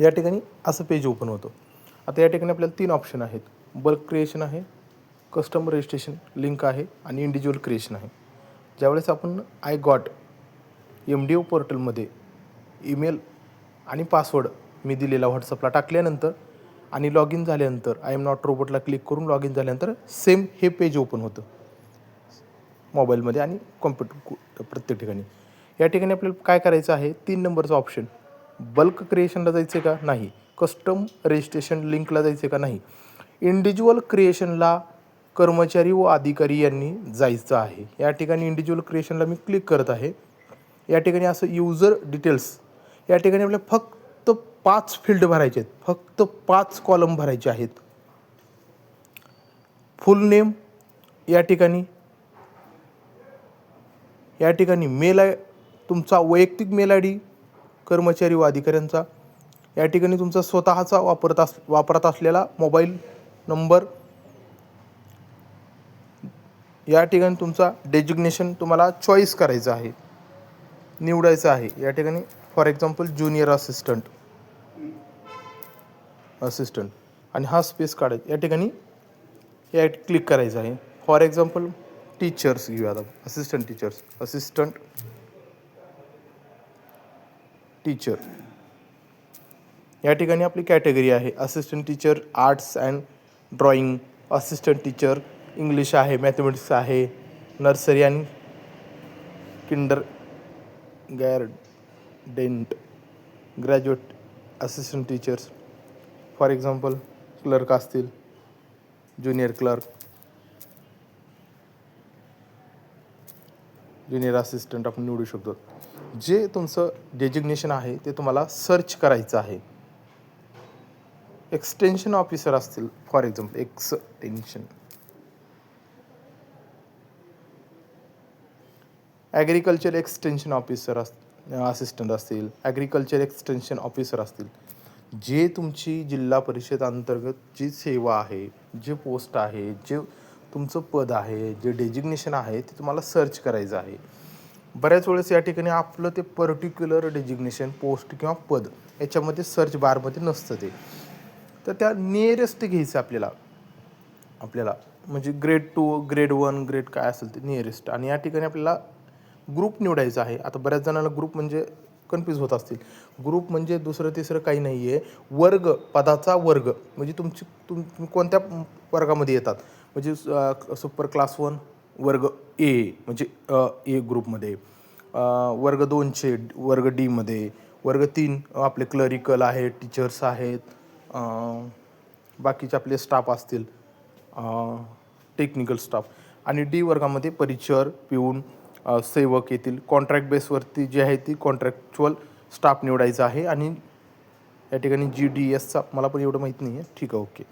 या ठिकाणी असं पेज ओपन होतं. आता या ठिकाणी आपल्याला तीन ऑप्शन आहेत. बल्क क्रिएशन आहे कस्टम रजिस्ट्रेशन लिंक आहे आणि इंडिव्हिज्युअल क्रिएशन आहे. ज्यावेळेस आपण I got M D O पोर्टलमध्ये ईमेल आणि पासवर्ड मी दिलेला व्हॉट्सअपला टाकल्यानंतर आणि लॉग इन झाल्यानंतर आय एम नॉट रोबोटला क्लिक करून लॉग इन झाल्यानंतर सेम हे पेज ओपन होतं. मोबाईलमध्ये आणि कॉम्प्युटर प्रत्येक ठिकाणी. या ठिकाणी आपल्याला काय करायचं आहे? तीन नंबरचं ऑप्शन बल्क क्रिएशनला जायचं आहे का? नाही. कस्टम रजिस्ट्रेशन लिंकला जायचं आहे का? नाही. इंडिव्हिज्युअल क्रिएशनला कर्मचारी व अधिकारी यांनी जायचं आहे. या ठिकाणी इंडिव्हिज्युअल क्रिएशनला मी क्लिक करत आहे. या ठिकाणी असं युजर डिटेल्स या ठिकाणी आपल्या फक्त पाच फील्ड भरायचे आहेत. फक्त पाच कॉलम भरायचे आहेत. फुल नेम या ठिकाणी. या ठिकाणी मेल आय तुमचा वैयक्तिक मेल आय डी कर्मचारी व अधिकाऱ्यांचा. या ठिकाणी तुमचा स्वतःचा वापरत अस वापरत असलेला मोबाईल नंबर. या ठिकाणी तुमचा डेजिग्नेशन तुम्हाला चॉईस करायचं आहे. निवडायचं आहे. या ठिकाणी for example junior assistant assistant आणि हा स्पेस काढायचा. या ठिकाणी या क्लिक करायचं आहे. फॉर एक्झाम्पल टीचर्स घेऊया असिस्टंट टीचर्स असिस्टंट टीचर या ठिकाणी आपली कॅटेगरी आहे assistant teacher arts and drawing assistant teacher English आहे मॅथमॅटिक्स आहे नर्सरी आणि kindergarten graduate assistant teachers for example clerk असतील ज्युनियर क्लर्क ज्युनियर असिस्टंट आपण निवडू शकतो. जे तुमचं डेजिग्नेशन आहे ते तुम्हाला सर्च करायचं आहे. एक्सटेन्शन ऑफिसर असतील for example extension agriculture extension officer us assistant असतील ॲग्रिकल्चर एक्सटेन्शन ऑफिसर असतील. जे तुमची जिल्हा परिषद अंतर्गत जी सेवा आहे जे पोस्ट आहे जे तुमचं पद आहे जे डेजिग्नेशन आहे ते तुम्हाला सर्च करायचं आहे. बऱ्याच वेळेस या ठिकाणी आपलं ते पर्टिक्युलर डेजिग्नेशन पोस्ट किंवा पद याच्यामध्ये सर्च बारमध्ये नसतं ते. तर त्या नियरेस्ट घ्यायचं आपल्याला. आपल्याला म्हणजे grade two grade one grade काय असेल ते नियरेस्ट आणि या ठिकाणी आपल्याला ग्रुप निवडायचा आहे. आता बऱ्याच जणांना ग्रुप म्हणजे कन्फ्यूज होत असतील. ग्रुप म्हणजे दुसरं तिसरं काही नाही आहे वर्ग पदाचा वर्ग. म्हणजे तुमची तुम तुम्ही कोणत्या वर्गामध्ये येतात? म्हणजे सुपर क्लास वन वर्ग ए म्हणजे ए ग्रुपमध्ये वर्ग दोनशे वर्ग डीमध्ये वर्ग तीन आपले क्लरिकल आहेत टीचर्स आहेत बाकीचे आपले स्टाफ असतील टेक्निकल स्टाफ. आणि डी वर्गामध्ये परिचर पिऊन सेवक येतील. कॉन्ट्रॅक्ट बेसवरती जी आहे ती कॉन्ट्रॅक्च्युअल स्टाफ निवडायचा आहे आणि या ठिकाणी जी डी एसचा मला पण एवढं माहीत नाही आहे ठीक आहे ओके.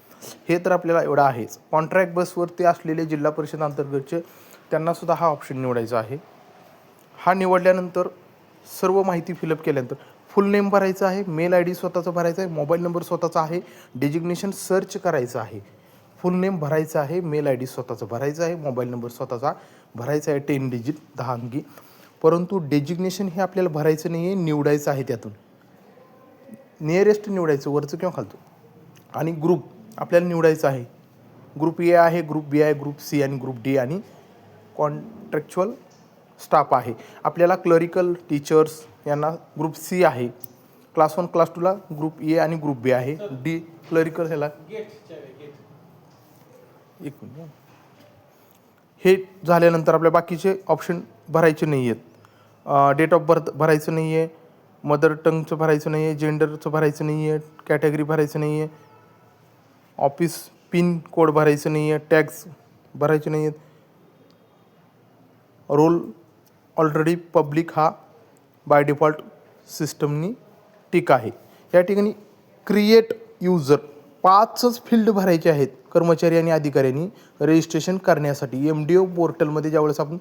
हे तर आपल्याला एवढं आहेच. कॉन्ट्रॅक्ट बसवरती असलेले जिल्हा परिषद अंतर्गतचे त्यांनासुद्धा हा ऑप्शन निवडायचा आहे. हा निवडल्यानंतर सर्व माहिती फिलअप केल्यानंतर फुल नेम भरायचं आहे मेल आय डी स्वतःचा भरायचा आहे मोबाईल नंबर स्वतःचा आहे डेजिग्नेशन सर्च करायचं आहे. फुल नेम भरायचं आहे मेल आय डी स्वतःचं भरायचं आहे मोबाईल नंबर स्वतःचा भरायचा आहे टेन डिजिट दहा अंकी. परंतु डेजिग्नेशन हे आपल्याला भरायचं नाही आहे निवडायचं आहे त्यातून. नियरेस्ट निवडायचं वरचं किंवा खालचं. आणि ग्रुप आपल्याला निवडायचं आहे. ग्रुप ए आहे ग्रुप बी आहे ग्रुप सी आणि ग्रुप डी आणि कॉन्ट्रॅक्च्युअल स्टाफ आहे. आपल्याला क्लरिकल टीचर्स यांना ग्रुप सी आहे. क्लास वन क्लास टूला ग्रुप ए आणि ग्रुप बी आहे. डी क्लरिकल ह्याला. एक मिनिट हे. झाल्यानंतर आपल्या बाकीचे ऑप्शन भरायचे नाही आहेत डेट ऑफ बर्थ भरायचं नाही आहे मदर टंगचं भरायचं नाही आहे जेंडरचं भरायचं नाही आहे कॅटेगरी भरायचं नाही आहे ऑफिस पिन कोड भरायचं नाही आहे टॅक्स भरायचे नाही आहेत रोल ऑलरेडी पब्लिक हा बाय डिफॉल्ट सिस्टमनी टिक आहे. या ठिकाणी क्रिएट युजर पाचच फील्ड भरायचे आहेत कर्मचारी आणि अधिकाऱ्यांनी रजिस्ट्रेशन करण्यासाठी. एम डी ओ पोर्टलमध्ये ज्यावेळेस आपण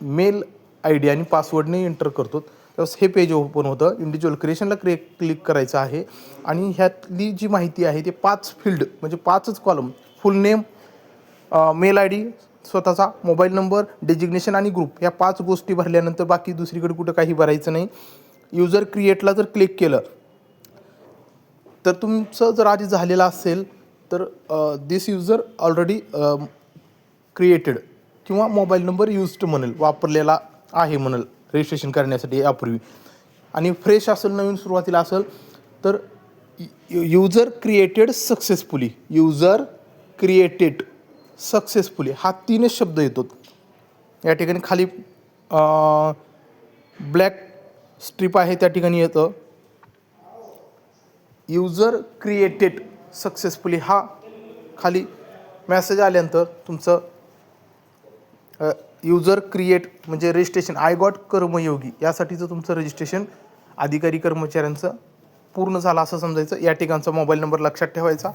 मेल आय डी आणि पासवर्डने एंटर करतो त्यावेळेस हे पेज ओपन होतं. इंडिव्हिज्युअल क्रिएशनला क्रिए क्लिक करायचं आहे. आणि ह्यातली जी माहिती आहे ते पाच फील्ड म्हणजे पाचच column full name mail I D स्वतःचा मोबाईल नंबर डेजिग्नेशन आणि ग्रुप या पाच गोष्टी भरल्यानंतर बाकी दुसरीकडे कुठं काही भरायचं नाही. युजर क्रिएटला जर क्लिक केलं तर तुमचं जर आधी झालेलं असेल तर दिस युजर ऑलरेडी क्रिएटेड किंवा मोबाईल नंबर युज्ड म्हणेल वापरलेला आहे म्हणेल. रजिस्ट्रेशन करण्यासाठी यापूर्वी. आणि फ्रेश असेल नवीन सुरुवातीला असेल तर user created successfully user created successfully हा तीनच शब्द येतो या ठिकाणी खाली ब्लॅक स्ट्रीप आहे त्या ठिकाणी येतं. युजर क्रिएटेड सक्सेसफुली हा खाली मॅसेज आल्यानंतर तुमचं युजर क्रिएट म्हणजे रजिस्ट्रेशन आय गॉट कर्मयोगी. यासाठीचं तुमचं रजिस्ट्रेशन अधिकारी कर्मचाऱ्यांचं पूर्ण झालं असं समजायचं. या ठिकाणचा मोबाईल नंबर लक्षात ठेवायचा.